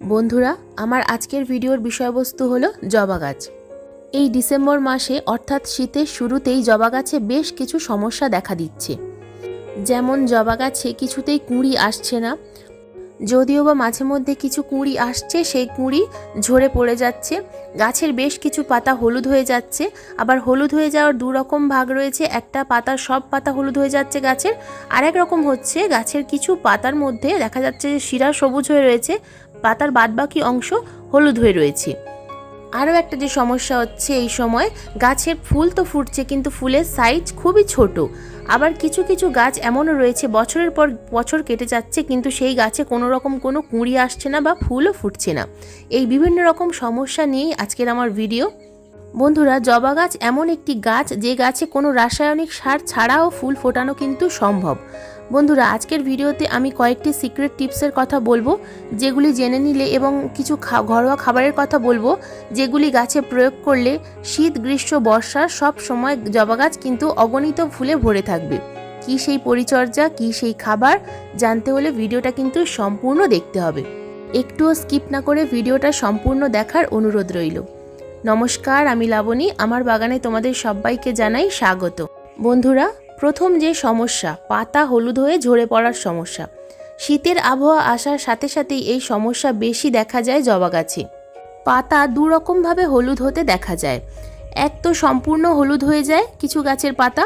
বন্ধুরা, আমার আজকের ভিডিওর বিষয়বস্তু হলো জবা গাছ। এই ডিসেম্বর মাসে, অর্থাৎ শীতের শুরুতেই জবা গাছে বেশ কিছু সমস্যা দেখা দিচ্ছে। যেমন জবা গাছে কিছুতেই কুঁড়ি আসছে না, যদিও বা মাঝে মধ্যে কিছু কুঁড়ি আসছে, সেই কুঁড়ি ঝরে পড়ে যাচ্ছে, গাছের বেশ কিছু পাতা হলুদ হয়ে যাচ্ছে, আবার হলুদ হয়ে যাওয়ার দু রকম ভাগ রয়েছে, একটা পাতা, সব পাতা হলুদ হয়ে যাচ্ছে গাছের, আরেক রকম হচ্ছে গাছের কিছু পাতার মধ্যে দেখা যাচ্ছে যে শিরা সবুজ হয়ে রয়েছে পাতার বাদবাকি অংশ হলুদ হয়ে রয়েছে। আরও একটা যে সমস্যা হচ্ছে এই সময় গাছের ফুল তো ফুটছে, কিন্তু ফুলের সাইজ খুবই ছোট। আবার কিছু কিছু গাছ এমনও রয়েছে, বছরের পর বছর কেটে যাচ্ছে, কিন্তু সেই গাছে কোনো রকম কোনো কুঁড়ি আসছে না বা ফুলও ফুটছে না। এই বিভিন্ন রকম সমস্যা নিয়েই আজকের আমার ভিডিও বন্ধুরা, জবা গাছ এমন একটি গাছ, যে গাছে কোনো রাসায়নিক সার ছাড়াও ফুল ফোটানো কিন্তু সম্ভব। বন্ধুরা, আজকের ভিডিওতে আমি কয়েকটি সিক্রেট টিপসের কথা বলব, যেগুলি জেনে নিলে এবং কিছু ঘরোয়া খাবারের কথা বলব, যেগুলি গাছে প্রয়োগ করলে শীত, গ্রীষ্ম বর্ষার সব সময় জবা গাছ কিন্তু অগণিত ফুলে ভরে থাকবে। কি সেই পরিচর্যা, কি সেই খাবার, জানতে হলে ভিডিওটা কিন্তু সম্পূর্ণ দেখতে হবে। একটুও স্কিপ না করে ভিডিওটা সম্পূর্ণ দেখার অনুরোধ রইল। নমস্কার, আমি লাবণী, আমার বাগানে তোমাদের সবাইকে জানাই স্বাগত। বন্ধুরা প্রথম যে সমস্যা, পাতা হলুদ হয়ে ঝরে পড়ার সমস্যা। শীতের আবহাওয়া আসার সাথে সাথেই এই সমস্যা বেশি দেখা যায় জবা গাছে পাতা দু রকমভাবে হলুদ হতে দেখা যায়। এক তো সম্পূর্ণ হলুদ হয়ে যায় কিছু গাছের পাতা।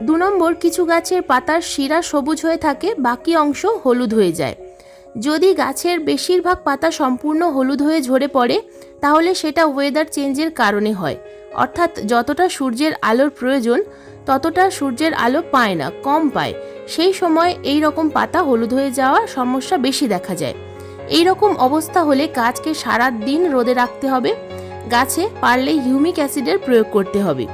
দু নম্বর, কিছু গাছের পাতার শিরা সবুজ হয়ে থাকে, বাকি অংশ হলুদ হয়ে যায়। যদি গাছের বেশিরভাগ পাতা সম্পূর্ণ হলুদ হয়ে ঝরে পড়ে, তাহলে সেটা ওয়েদার চেঞ্জের কারণে হয়। অর্থাৎ যতটা সূর্যের আলোর প্রয়োজন ততটা সূর্যের আলো পায় না, কম পায়। সেই সময় এই রকম পাতা হলুদ হয়ে যাওয়ার সমস্যা বেশি দেখা যায়। এই রকম অবস্থা হলে গাছকে সারা দিন রোদে রাখতে হবে। গাছে পারলে হিউমিক অ্যাসিডের প্রয়োগ করতে হবে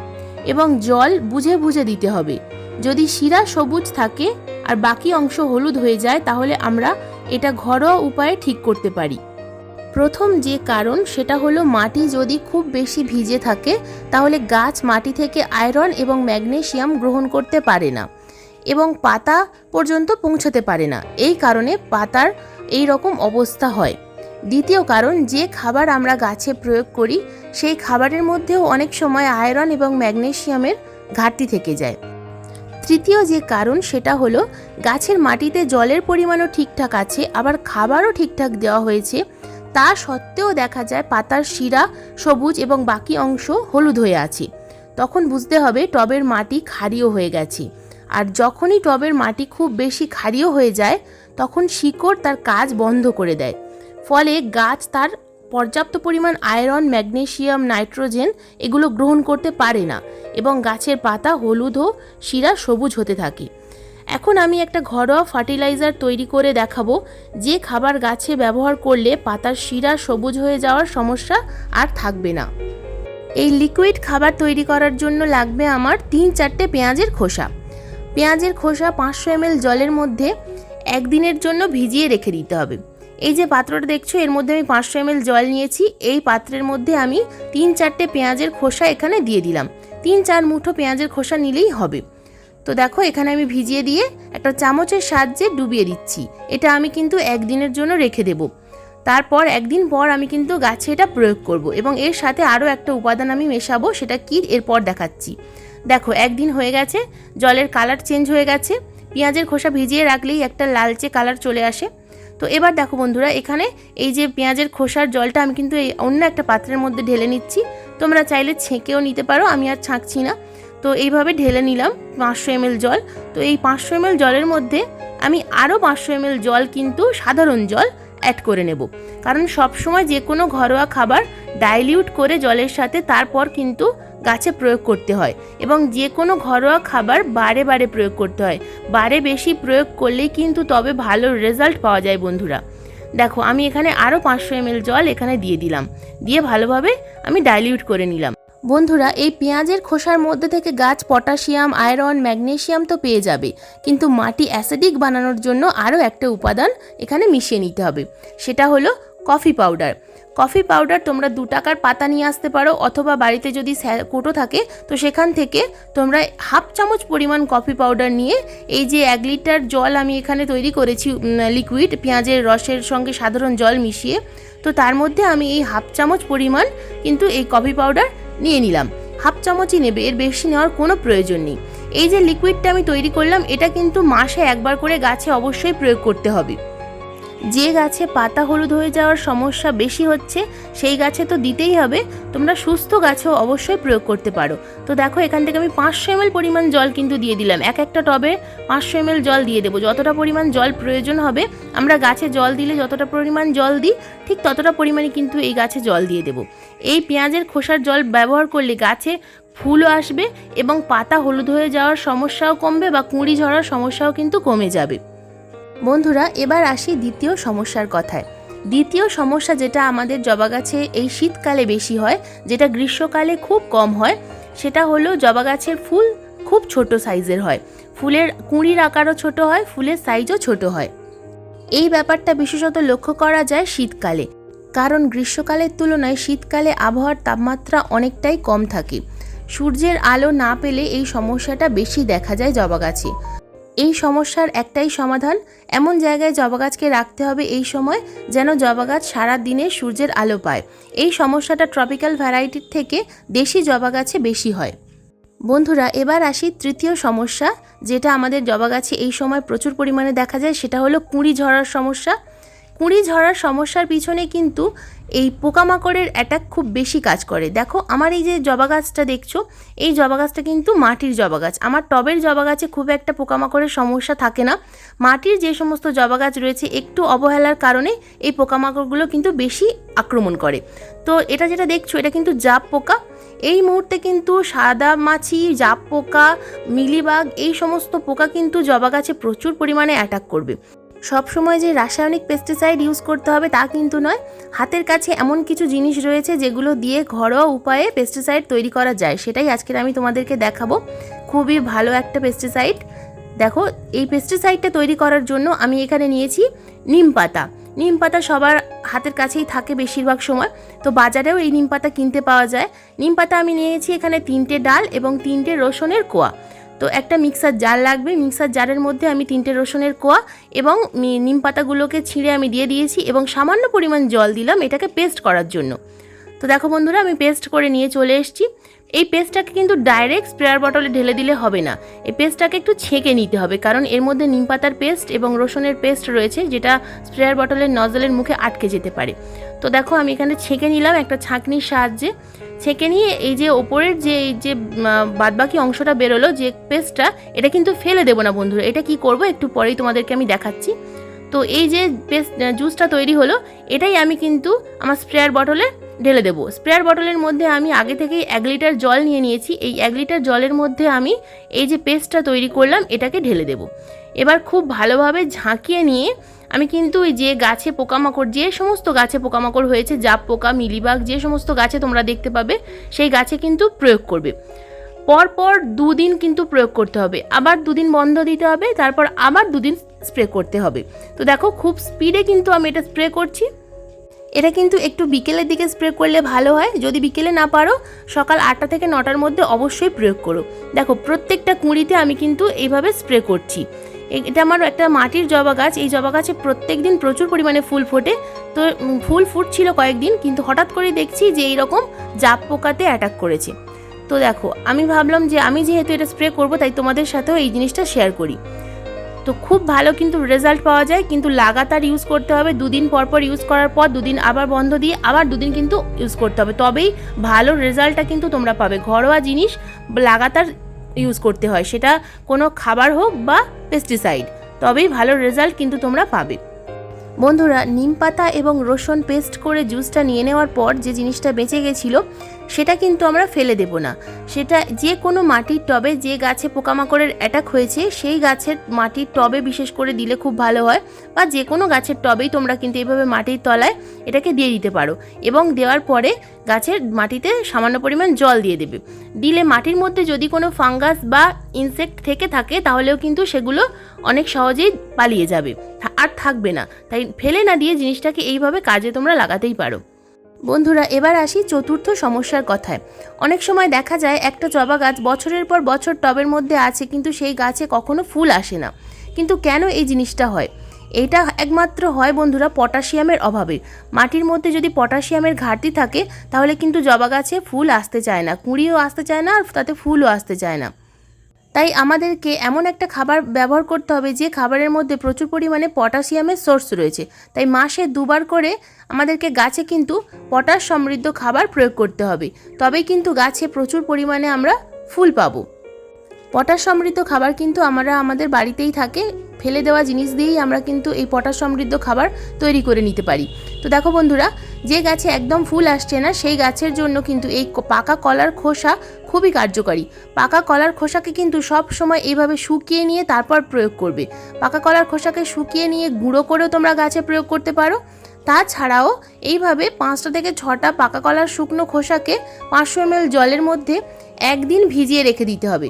এবং জল বুঝে বুঝে দিতে হবে। যদি শিরা সবুজ থাকে আর বাকি অংশ হলুদ হয়ে যায়, তাহলে আমরা এটা ঘরোয়া উপায়ে ঠিক করতে পারি। প্রথম যে কারণ সেটা হলো মাটি যদি খুব বেশি ভিজে থাকে, তাহলে গাছ মাটি থেকে আয়রন এবং ম্যাগনেসিয়াম গ্রহণ করতে পারে না এবং পাতা পর্যন্ত পৌঁছাতে পারে না। এই কারণে পাতার এই রকম অবস্থা হয়। দ্বিতীয় কারণ, যে খাবার আমরা গাছে প্রয়োগ করি, সেই খাবারের মধ্যেও অনেক সময় আয়রন এবং ম্যাগনেসিয়ামের ঘাটতি থেকে যায়। তৃতীয় যে কারণ, সেটা হলো গাছের মাটিতে জলের পরিমাণও ঠিকঠাক আছে, আবার খাবারও ঠিকঠাক দেওয়া হয়েছে তা সত্ত্বেও দেখা যায় পাতার শিরা, সবুজ এবং বাকি অংশ হলুদ হয়ে আছে। তখন বুঝতে হবে টবের মাটি ক্ষারীয় হয়ে গেছে। আর যখনই টবের মাটি খুব বেশি ক্ষারীয় হয়ে যায়, তখন শিকড় তার কাজ বন্ধ করে দেয়। ফলে গাছ তার পর্যাপ্ত পরিমাণ আয়রন, ম্যাগনেসিয়াম, নাইট্রোজেন এগুলো গ্রহণ করতে পারে না এবং গাছের পাতা হলুদ ও শিরা সবুজ হতে থাকে। এখন আমি একটা ঘরোয়া ফার্টিলাইজার তৈরি করে দেখাবো, যে খাবার গাছে ব্যবহার করলে পাতার শিরা সবুজ হয়ে যাওয়ার সমস্যা আর থাকবে না। এই লিকুইড খাবার তৈরি করার জন্য লাগবে আমার তিন চারটে পেঁয়াজের খোসা। পেঁয়াজের খোসা পাঁচশো এমএল জলের মধ্যে একদিনের জন্য ভিজিয়ে রেখে দিতে হবে। এই যে পাত্রটা দেখছ, এর মধ্যে আমি পাঁচশো এমএল জল নিয়েছি। এই পাত্রের মধ্যে আমি তিন চারটে পেঁয়াজের খোসা এখানে দিয়ে দিলাম। তিন চার মুঠো পেঁয়াজের খোসা নিলেই হবে। তো দেখো, এখানে আমি ভিজিয়ে দিয়ে একটা চামচের সাহায্যে ডুবিয়ে দিচ্ছি। এটা আমি কিন্তু একদিনের জন্য রেখে দেব। তারপর একদিন পর আমি কিন্তু গাছে এটা প্রয়োগ করব এবং এর সাথে আরও একটা উপাদান আমি মেশাবো, সেটা কি? এরপর দেখাচ্ছি। দেখো, একদিন হয়ে গেছে, জলের কালার চেঞ্জ হয়ে গেছে। পেঁয়াজের খোসা ভিজিয়ে রাখলেই একটা লালচে কালার চলে আসে। তো এবার দেখো বন্ধুরা, এখানে এই যে পেঁয়াজের খোসার জলটা আমি কিন্তু এই অন্য একটা পাত্রের মধ্যে ঢেলে নিচ্ছি। তোমরা চাইলে ছেঁকেও নিতে পারো, আমি আর ছাঁকছি না। তো এইভাবে ঢেলে নিলাম পাঁচশো এমএল জল। তো এই পাঁচশো এমএল জলের মধ্যে আমি আরও পাঁচশো এমএল জল কিন্তু সাধারণ জল অ্যাড করে নেব। কারণ সবসময় যে কোনো ঘরোয়া খাবার ডাইলিউট করে জলের সাথে তারপর কিন্তু গাছে প্রয়োগ করতে হয় এবং যে কোনো ঘরোয়া খাবার বারে বারে প্রয়োগ করতে হয়। বারে বেশি প্রয়োগ করলেই কিন্তু তবে ভালো রেজাল্ট পাওয়া যায় বন্ধুরা। দেখো আমি এখানে আরও পাঁচশো এমএল জল এখানে দিয়ে দিলাম। দিয়ে ভালোভাবে আমি ডাইলিউট করে নিলাম। বন্ধুরা, এই পেঁয়াজের খোসার মধ্যে থেকে গাছ পটাশিয়াম, আয়রন, ম্যাগনেশিয়াম তো পেয়ে যাবে। কিন্তু মাটি অ্যাসিডিক বানানোর জন্য আরও একটা উপাদান এখানে মিশিয়ে নিতে হবে। সেটা হলো কফি পাউডার। কফি পাউডার তোমরা দু টাকার পাতা নিয়ে আসতে পারো অথবা বাড়িতে যদি কোটো থাকে, তো সেখান থেকে তোমরা হাফ চামচ পরিমাণ কফি পাউডার নিয়ে এই যে এক লিটার জল আমি এখানে তৈরি করেছি লিকুইড পেঁয়াজের রসের সঙ্গে সাধারণ জল মিশিয়ে, তো তার মধ্যে আমি এই হাফ চামচ পরিমাণ কিন্তু এই কফি পাউডার নিয়ে নিলাম। হাফ চামচই নেবে, এর বেশি নেওয়ার কোনো প্রয়োজন নেই। এই যে লিকুইডটা আমি তৈরি করলাম, এটা কিন্তু মাসে একবার করে গাছে অবশ্যই প্রয়োগ করতে হবে। যে গাছে পাতা হলুদ হয়ে যাওয়ার সমস্যা বেশি হচ্ছে, সেই গাছে তো দিতেই হবে। তোমরা সুস্থ গাছেও অবশ্যই প্রয়োগ করতে পারো। তো দেখো, এখান থেকে আমি পাঁচশো এমএল পরিমাণ জল কিন্তু দিয়ে দিলাম। এক একটা টবে পাঁচশো এমএল জল দিয়ে দেবো। যতটা পরিমাণ জল প্রয়োজন হবে, আমরা গাছে জল দিলে যতটা পরিমাণ জল দিই, ঠিক ততটা পরিমাণে কিন্তু এই গাছে জল দিয়ে দেবো। এই পেঁয়াজের খোসার জল ব্যবহার করলে গাছে ফুলও আসবে এবং পাতা হলুদ হয়ে যাওয়ার সমস্যাও কমবে বা কুঁড়ি ঝরার সমস্যাও কিন্তু কমে যাবে। বন্ধুরা, এবার আসি দ্বিতীয় সমস্যার কথায়। দ্বিতীয় সমস্যা যেটা আমাদের জবা গাছে এই শীতকালে বেশি হয়, যেটা গ্রীষ্মকালে খুব কম হয়, সেটা হলো জবা গাছের ফুল খুব ছোট সাইজের হয়। ফুলের কুঁড়ির আকারও ছোট হয়, ফুলের সাইজও ছোট হয়। এই ব্যাপারটা বিশেষত লক্ষ্য করা যায় শীতকালে, কারণ গ্রীষ্মকালের তুলনায় শীতকালে আবহাওয়ার তাপমাত্রা অনেকটাই কম থাকে। সূর্যের আলো না পেলে এই সমস্যাটা বেশি দেখা যায় জবা গাছে। এই সমস্যার একটাই সমাধান, এমন জায়গায় জবা গাছকে রাখতে হবে এই সময় যেন জবা গাছ সারা দিনে সূর্যের আলো পায়। এই সমস্যাটা ট্রপিক্যাল ভ্যারাইটির থেকে দেশি জবা গাছে বেশি হয়। বন্ধুরা, এবার আসি তৃতীয় সমস্যা, যেটা আমাদের জবা গাছে এই সময় প্রচুর পরিমাণে দেখা যায়, সেটা হলো কুঁড়ি ঝরার সমস্যা। কুঁড়ি ঝরার সমস্যার পিছনে কিন্তু এই পোকামাকড়ের অ্যাটাক খুব বেশি কাজ করে। দেখো, আমার এই যে জবা গাছটা দেখছ, এই জবা গাছটা কিন্তু মাটির জবা গাছ। আমার টবের জবা গাছে খুব একটা পোকামাকড়ের সমস্যা থাকে না। মাটির যে সমস্ত জবা গাছ রয়েছে, একটু অবহেলার কারণে এই পোকামাকড়গুলো কিন্তু বেশি আক্রমণ করে। তো এটা যেটা দেখছ, এটা কিন্তু জাপ পোকা। এই মুহূর্তে কিন্তু সাদা মাছি, জাপ পোকা, মিলিবাগ, এই সমস্ত পোকা কিন্তু জবা গাছে প্রচুর পরিমাণে অ্যাটাক করবে। সবসময় যে রাসায়নিক পেস্টিসাইড ইউজ করতে হবে তা কিন্তু নয়। হাতের কাছে এমন কিছু জিনিস রয়েছে যেগুলো দিয়ে ঘরোয়া উপায়ে পেস্টিসাইড তৈরি করা যায়। সেটাই আজকের আমি তোমাদেরকে দেখাবো। খুবই ভালো একটা পেস্টিসাইড দেখো, এই পেস্টিসাইডটা তৈরি করার জন্য আমি এখানে নিয়েছি নিম পাতা। নিম পাতা সবার হাতের কাছেই থাকে বেশিরভাগ সময়। তো বাজারেও এই নিম পাতা কিনতে পাওয়া যায়। নিম পাতা আমি নিয়েছি এখানে তিনটে ডাল এবং তিনটে রসুনের কোয়া। তো একটা মিক্সার জার লাগবে। মিক্সার জারের মধ্যে আমি তিনটে রসুনের কোয়া এবং নিম পাতাগুলোকে ছিঁড়ে আমি দিয়ে দিয়েছি এবং সামান্য পরিমাণ জল দিলাম এটাকে পেস্ট করার জন্য। তো দেখো বন্ধুরা, আমি পেস্ট করে নিয়ে চলে এসেছি। এই পেস্টটাকে কিন্তু ডাইরেক্ট স্প্রেয়ার বটলে ঢেলে দিলে হবে না। এই পেস্টটাকে একটু ছেঁকে নিতে হবে, কারণ এর মধ্যে নিম পাতার পেস্ট এবং রসুনের পেস্ট রয়েছে, যেটা স্প্রেয়ার বটলের নজলের মুখে আটকে যেতে পারে। তো দেখো, আমি এখানে ছেঁকে নিলাম একটা ছাঁকনির সাহায্যে। ছেঁকে নিয়ে এই যে ওপরের যে, এই যে বাদবাকি অংশটা বেরোলো, যে পেস্টটা, এটা কিন্তু ফেলে দেবো না বন্ধুরা। এটা কি করব? একটু পরেই তোমাদেরকে আমি দেখাচ্ছি। তো এই যে পেস্ট জুসটা তৈরি হলো, এটাই আমি কিন্তু আমার স্প্রেয়ার বটলে ঢেলে দেবো। স্প্রেয়ার বটলের মধ্যে আমি আগে থেকেই এক লিটার জল নিয়ে নিয়েছি। এই এক লিটার জলের মধ্যে আমি এই যে পেস্টটা তৈরি করলাম, এটাকে ঢেলে দেবো। এবার খুব ভালোভাবে ঝাঁকিয়ে নিয়ে আমি কিন্তু ওই যে গাছে পোকামাকড়, যে সমস্ত গাছে পোকামাকড় হয়েছে, জাপ পোকা, মিলিবাগ, যে সমস্ত গাছে তোমরা দেখতে পাবে, সেই গাছে কিন্তু প্রয়োগ করবে। পরপর দুদিন কিন্তু প্রয়োগ করতে হবে। আবার দুদিন বন্ধ দিতে হবে, তারপর আবার দুদিন স্প্রে করতে হবে। তো দেখো, খুব স্পিডে কিন্তু আমি এটা স্প্রে করছি। এটা কিন্তু একটু বিকেলের দিকে স্প্রে করলে ভালো হয়। যদি বিকেলে না পারো, সকাল আটটা থেকে নটার মধ্যে অবশ্যই প্রয়োগ করো। দেখো, প্রত্যেকটা কুঁড়িতে আমি কিন্তু এইভাবে স্প্রে করছি। এটা আমার একটা মাটির জবা গাছ। এই জবা গাছে প্রত্যেক দিন প্রচুর পরিমাণে ফুল ফোটে। তো ফুল ফুটছিল কয়েকদিন, কিন্তু হঠাৎ করে দেখছি যে এইরকম জাপ পোকাতে অ্যাটাক করেছে। তো দেখো, আমি ভাবলাম যে আমি যেহেতু এটা স্প্রে করব, তাই তোমাদের সাথেও এই জিনিসটা শেয়ার করি। তো খুব ভালো কিন্তু রেজাল্ট পাওয়া যায়, কিন্তু লাগাতার ইউজ করতে হবে, দুদিন পর পর ইউজ করার পর দুদিন আবার বন্ধ দিয়ে আবার দুদিন কিন্তু ইউজ করতে হবে। তবেই ভালো রেজাল্টটা কিন্তু তোমরা পাবে। ঘরোয়া জিনিস লাগাতার ইউজ করতে হয়, সেটা কোনো খাবার হোক বা পেস্টিসাইড তবেই ভালো রেজাল্ট কিন্তু তোমরা পাবে। বন্ধুরা, নিম পাতা এবং রসুন পেস্ট করে জুসটা নিয়ে নেওয়ার পর যে জিনিসটা বেঁচে গেছিল সেটা কিন্তু আমরা ফেলে দেব না। সেটা যে কোনো মাটির টবে যে গাছে পোকামাকড়ের অ্যাটাক হয়েছে, সেই গাছের মাটির টবে বিশেষ করে দিলে খুব ভালো হয় বা যে কোনো গাছের টবেই তোমরা কিন্তু এইভাবে মাটির তলায় এটাকে দিয়ে দিতে পারো এবং দেওয়ার পরে গাছের মাটিতে সামান্য পরিমাণ জল দিয়ে দেবে। দিলে মাটির মধ্যে যদি কোনো ফাঙ্গাস বা ইনসেক্ট থেকে থাকে, তাহলেও কিন্তু সেগুলো অনেক সহজেই পালিয়ে যাবে। আর থাকবে না। তাই ফেলে না দিয়ে জিনিসটাকে এইভাবে কাজে তোমরা লাগাতেই পারো। বন্ধুরা, এবার আসি চতুর্থ সমস্যার কথায়। অনেক সময় দেখা যায় একটা জবা গাছ বছরের পর বছর টবের মধ্যে আছে, কিন্তু সেই গাছে কখনো ফুল আসে না। কিন্তু কেন এই জিনিসটা হয়? এটা একমাত্র হয় বন্ধুরা পটাশিয়ামের অভাবে। মাটির মধ্যে যদি পটাশিয়ামের ঘাটতি থাকে, তাহলে কিন্তু জবা গাছে ফুল আসতে চায় না, কুঁড়িও আসতে চায় না আর তাতে ফুলও আসতে চায় না। তাই আমাদেরকে এমন একটা খাবার ব্যবহার করতে হবে যে খাবারের মধ্যে প্রচুর পরিমাণে পটাশিয়ামের সোর্স রয়েছে। তাই মাসে দুবার করে আমাদেরকে গাছে কিন্তু পটাশ সমৃদ্ধ খাবার প্রয়োগ করতে হবে। তবেই কিন্তু গাছে প্রচুর পরিমাণে আমরা ফুল পাবো। পটাশ সমৃদ্ধ খাবার কিন্তু আমরা আমাদের বাড়িতেই থাকে। ফেলে দেওয়া জিনিস দিয়েই আমরা কিন্তু এই পটাশ সমৃদ্ধ খাবার তৈরি করে নিতে পারি। তো দেখো বন্ধুরা, যে গাছে একদম ফুল আসছে না, সেই গাছের জন্য কিন্তু এই পাকা কলার খোসা খুবই কার্যকারী। পাকা কলার খোসাকে কিন্তু সব সময় এইভাবে শুকিয়ে নিয়ে তারপর প্রয়োগ করবে। পাকা কলার খোসাকে শুকিয়ে নিয়ে গুঁড়ো করেও তোমরা গাছে প্রয়োগ করতে পারো। তাছাড়াও এইভাবে পাঁচটা থেকে ছটা পাকা কলার শুকনো খোসাকে পাঁচশো এমএল জলের মধ্যে একদিন ভিজিয়ে রেখে দিতে হবে।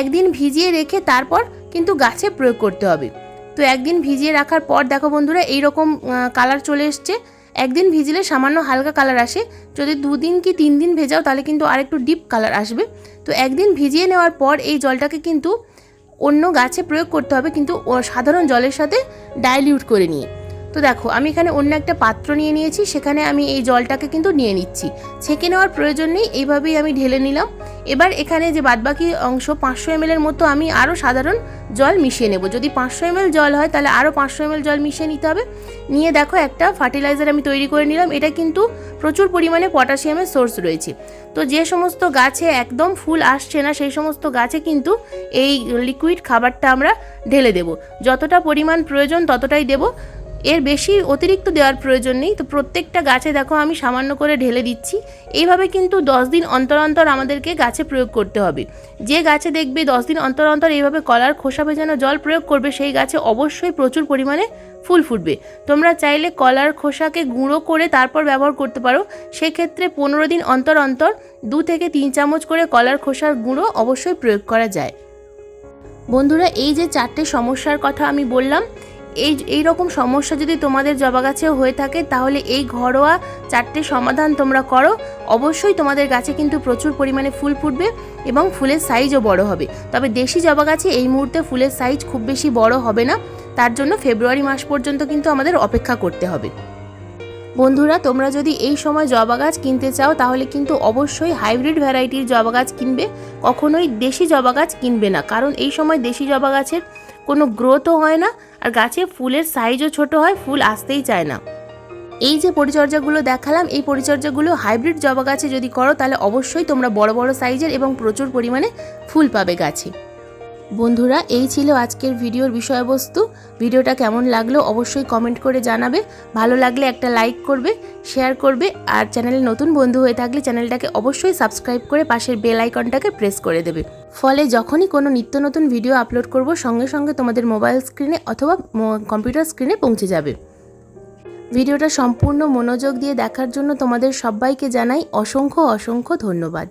একদিন ভিজিয়ে রেখে তারপর কিন্তু গাছে প্রয়োগ করতে হবে। তো একদিন ভিজিয়ে রাখার পর দেখো বন্ধুরা, এইরকম কালার চলে এসছে। একদিন ভিজলে সামান্য হালকা কালার আসে। যদি দুদিন কি তিন দিন ভেজাও, তাহলে কিন্তু আরেকটু ডিপ কালার আসবে। তো একদিন ভিজিয়ে নেওয়ার পর এই জলটাকে কিন্তু অন্য গাছে প্রয়োগ করতে হবে, কিন্তু সাধারণ জলের সাথে ডাইলিউট করে নিয়ে। তো দেখো, আমি এখানে অন্য একটা পাত্র নিয়ে নিয়েছি, সেখানে আমি এই জলটাকে কিন্তু নিয়ে নিচ্ছি। ছেঁকে নেওয়ার প্রয়োজন নেই, এইভাবেই আমি ঢেলে নিলাম। এবার এখানে যে বাদবাকি অংশ, পাঁচশো এম এর মতো আমি আরও সাধারণ জল মিশিয়ে নেব। যদি পাঁচশো এম জল হয়, তাহলে আরও পাঁচশো এম জল মিশিয়ে নিতে হবে। নিয়ে দেখো, একটা ফার্টিলাইজার আমি তৈরি করে নিলাম। এটা কিন্তু প্রচুর পরিমাণে পটাশিয়ামের সোর্স রয়েছে। তো যে সমস্ত গাছে একদম ফুল আসছে না, সেই সমস্ত গাছে কিন্তু এই লিকুইড খাবারটা আমরা ঢেলে দেব। যতটা পরিমাণ প্রয়োজন, ততটাই দেব। এর বেশি অতিরিক্ত দেওয়ার প্রয়োজন নেই। তো প্রত্যেকটা গাছে দেখো আমি সামান্য করে ঢেলে দিচ্ছি। এইভাবে কিন্তু দশ দিন অন্তর অন্তর আমাদেরকে গাছে প্রয়োগ করতে হবে। যে গাছে দেখবে দশ দিন অন্তর অন্তর এইভাবে কলার খোসা ভেজানো জল প্রয়োগ করবে, সেই গাছে অবশ্যই প্রচুর পরিমাণে ফুল ফুটবে। তোমরা চাইলে কলার খোসাকে গুঁড়ো করে তারপর ব্যবহার করতে পারো। সেক্ষেত্রে পনেরো দিন অন্তর অন্তর দু থেকে তিন চামচ করে কলার খোসার গুঁড়ো অবশ্যই প্রয়োগ করা যায়। বন্ধুরা, এই যে চারটে সমস্যার কথা আমি বললাম এই এই রকম সমস্যা যদি তোমাদের জবা গাছেও হয়ে থাকে, তাহলে এই ঘরোয়া চারটে সমাধান তোমরা করো। অবশ্যই তোমাদের গাছে কিন্তু প্রচুর পরিমাণে ফুল ফুটবে এবং ফুলের সাইজও বড় হবে। তবে দেশি জবা গাছে এই মুহূর্তে ফুলের সাইজ খুব বেশি বড় হবে না। তার জন্য ফেব্রুয়ারি মাস পর্যন্ত কিন্তু আমাদের অপেক্ষা করতে হবে। বন্ধুরা, তোমরা যদি এই সময় জবা গাছ কিনতে চাও, তাহলে কিন্তু অবশ্যই হাইব্রিড ভ্যারাইটির জবা গাছ কিনবে। কখনোই দেশি জবা গাছ কিনবে না। কারণ এই সময় দেশি জবা গাছের কোনো গ্রোথও হয় না। আর গাছে ফুলের সাইজও ছোট হয়, ফুল আসতেই চায় না। এই যে পরিচর্যাগুলো দেখালাম, এই পরিচর্যাগুলো হাইব্রিড জবা গাছে যদি করো, তাহলে অবশ্যই তোমরা বড় বড় সাইজের এবং প্রচুর পরিমাণে ফুল পাবে গাছে। বন্ধুরা, এই ছিল আজকের ভিডিওর বিষয়বস্তু। ভিডিওটা কেমন লাগল অবশ্যই কমেন্ট করে জানাবে। ভালো লাগলে একটা লাইক করবে, শেয়ার করবে, আর চ্যানেলে নতুন বন্ধু হয়ে থাকলে চ্যানেলটাকে অবশ্যই সাবস্ক্রাইব করে পাশের বেল আইকনটাকে প্রেস করে দেবে। ফলে যখনই কোনো নিত্য নতুন ভিডিও আপলোড করব, সঙ্গে সঙ্গে তোমাদের মোবাইল স্ক্রিনে অথবা কম্পিউটার স্ক্রিনে পৌঁছে যাবে। ভিডিওটা সম্পূর্ণ মনোযোগ দিয়ে দেখার জন্য তোমাদের সবাইকে জানাই অসংখ্য অসংখ্য ধন্যবাদ।